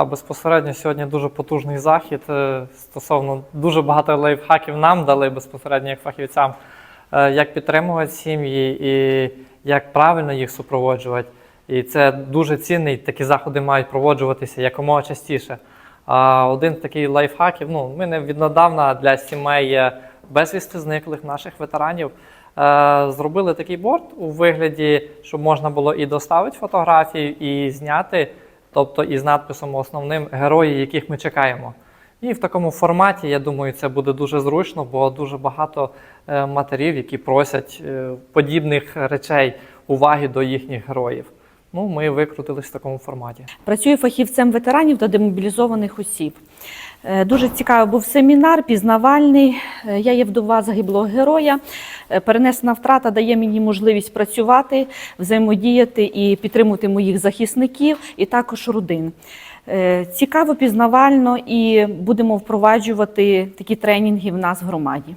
А безпосередньо сьогодні дуже потужний захід е, стосовно дуже багато лайфхаків нам дали безпосередньо як фахівцям, е, як підтримувати сім'ї і як правильно їх супроводжувати. І це дуже цінний. Такі заходи мають проводжуватися якомога частіше. А один з таких лайфхаків, ну ми не віднедавна для сімей безвісти зниклих наших ветеранів. е, Зробили такий борт у вигляді, щоб можна було і доставити фотографію, і зняти, тобто із надписом основним герої, яких ми чекаємо. І в такому форматі, я думаю, це буде дуже зручно, бо дуже багато е, матерів, які просять е, подібних речей уваги до їхніх героїв. Ну, ми викрутились в такому форматі. Працюю фахівцем ветеранів та демобілізованих осіб. Е, Дуже цікавий був семінар, пізнавальний. Е, Я є вдова загиблого героя. Е, Перенесена втрата дає мені можливість працювати, взаємодіяти і підтримувати моїх захисників і також родин. Цікаво, пізнавально і будемо впроваджувати такі тренінги в нас в громаді.